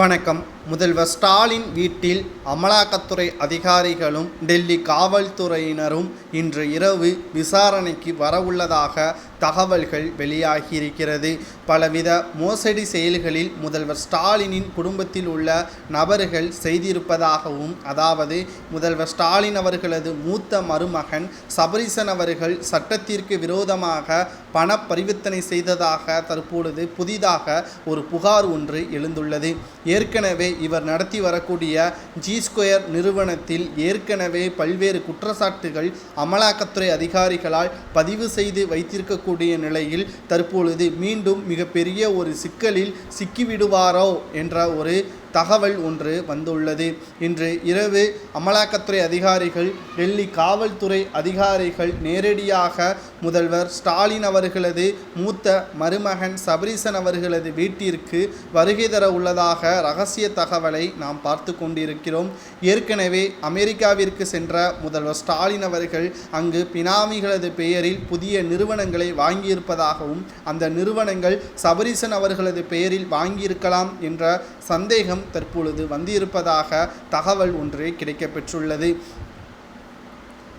வணக்கம். முதல்வர் ஸ்டாலின் வீட்டில் அமலாக்கத்துறை அதிகாரிகளும் டெல்லி காவல்துறையினரும் இன்று இரவு விசாரணைக்கு வரவுள்ளதாக தகவல்கள் வெளியாகியிருக்கிறது. பலவித மோசடி செயல்களில் முதல்வர் ஸ்டாலினின் குடும்பத்தில் உள்ள நபர்கள் செய்திருப்பதாகவும் அதாவது முதல்வர் ஸ்டாலின் அவர்களது மூத்த மருமகன் சபரிசன் அவர்கள் சட்டத்திற்கு விரோதமாக பண பரிவர்த்தனை செய்ததாக தற்பொழுது புதிதாக ஒரு புகார் ஒன்று எழுந்துள்ளது. ஏற்கனவே இவர் நடத்தி வரக்கூடிய ஜி ஸ்கொயர் நிறுவனத்தில் ஏற்கனவே பல்வேறு குற்றச்சாட்டுகள் அமலாக்கத்துறை அதிகாரிகளால் பதிவு செய்து வைத்திருக்கக்கூடிய நிலையில் தற்பொழுது மீண்டும் மிகப்பெரிய ஒரு சிக்கலில் சிக்கிவிடுவாரோ என்ற ஒரு தகவல் ஒன்று வந்துள்ளது. இன்று இரவு அமலாக்கத்துறை அதிகாரிகள் டெல்லி காவல்துறை அதிகாரிகள் நேரடியாக முதல்வர் ஸ்டாலின் அவர்களது மூத்த மருமகன் சபரீசன் அவர்களது வீட்டிற்கு வருகை தர உள்ளதாக ரகசிய தகவலை நாம் பார்த்து கொண்டிருக்கிறோம். ஏற்கனவே அமெரிக்காவிற்கு சென்ற முதல்வர் ஸ்டாலின் அவர்கள் அங்கு பினாமிகளது பெயரில் புதிய நிறுவனங்களை வாங்கியிருப்பதாகவும் அந்த நிறுவனங்கள் சபரீசன் அவர்களது பெயரில் வாங்கியிருக்கலாம் என்ற சந்தேகம் தற்பொழுது வந்திருப்பதாக தகவல் ஒன்று கிடைக்கப்பெற்றுள்ளது.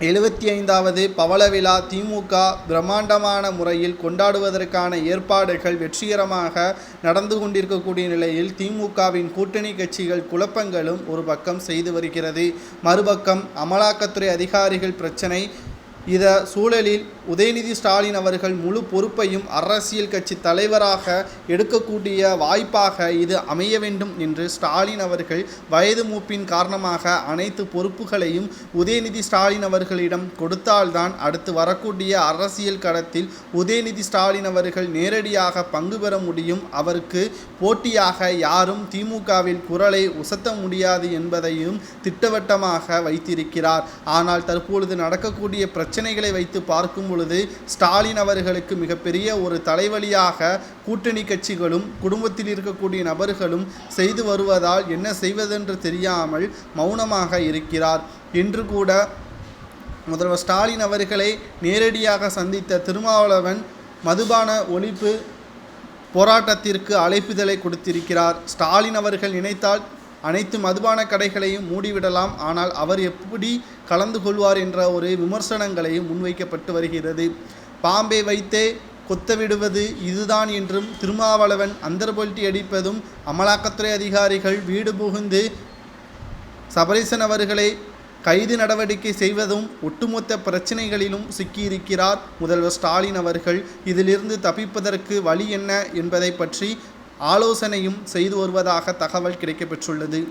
எழுபத்தி ஐந்தாவது பவள விழா திமுக பிரம்மாண்டமான முறையில் கொண்டாடுவதற்கான ஏற்பாடுகள் வெற்றிகரமாக நடந்து கொண்டிருக்கக்கூடிய நிலையில் திமுகவின் கூட்டணி கட்சிகள் குழப்பங்களும் ஒரு பக்கம் செய்து வருகிறது. மறுபக்கம் அமலாக்கத்துறை அதிகாரிகள் பிரச்சனை இத சூழலில் உதயநிதி ஸ்டாலின் அவர்கள் முழு பொறுப்பையும் அரசியல் கட்சி தலைவராக எடுக்கக்கூடிய வாய்ப்பாக இது அமைய வேண்டும் என்று ஸ்டாலின் அவர்கள் வயது மூப்பின் காரணமாக அனைத்து பொறுப்புகளையும் உதயநிதி ஸ்டாலின் அவர்களிடம் கொடுத்தால்தான் அடுத்து வரக்கூடிய அரசியல் களத்தில் உதயநிதி ஸ்டாலின் அவர்கள் நேரடியாக பங்கு பெற முடியும். அவருக்கு போட்டியாக யாரும் திமுகவில் குரலை உசத்த முடியாது என்பதையும் திட்டவட்டமாக வைத்திருக்கிறார். ஆனால் தற்பொழுது நடக்கக்கூடிய பிரச்சனைகளை வைத்து பார்க்கும் பொழுது ஸ்டாலின் அவர்களுக்கு மிகப்பெரிய ஒரு தலைவலியாக கூட்டணி கட்சிகளும் குடும்பத்தில் இருக்கக்கூடிய நபர்களும் செய்து வருவதால் என்ன செய்வதென்று தெரியாமல் மௌனமாக இருக்கிறார். இன்று கூட முதல்வர் ஸ்டாலின் அவர்களை நேரடியாக சந்தித்த திருமாவளவன் மதுபான ஒழிப்பு போராட்டத்திற்கு அழைப்புதலை கொடுத்திருக்கிறார். ஸ்டாலின் அவர்கள் நினைத்தால் அனைத்து மதுபான கடைகளையும் மூடிவிடலாம். ஆனால் அவர் எப்படி கலந்து கொள்வார் என்ற ஒரு விமர்சனங்களையும் முன்வைக்கப்பட்டு வருகிறது. பாம்பை வைத்தே கொத்தவிடுவது இதுதான் என்றும் திருமாவளவன் அந்தர்பொல்ட்டி அடிப்பதும் அமலாக்கத்துறை அதிகாரிகள் வீடு புகுந்து சபரீசன் அவர்களை கைது நடவடிக்கை செய்வதும் ஒட்டுமொத்த பிரச்சனைகளிலும் சிக்கியிருக்கிறார் முதல்வர் ஸ்டாலின் அவர்கள். இதிலிருந்து தப்பிப்பதற்கு வழி என்ன என்பதை பற்றி ஆலோசனையும் செய்து வருவதாக தகவல் கிடைக்கப்பெற்றுள்ளது.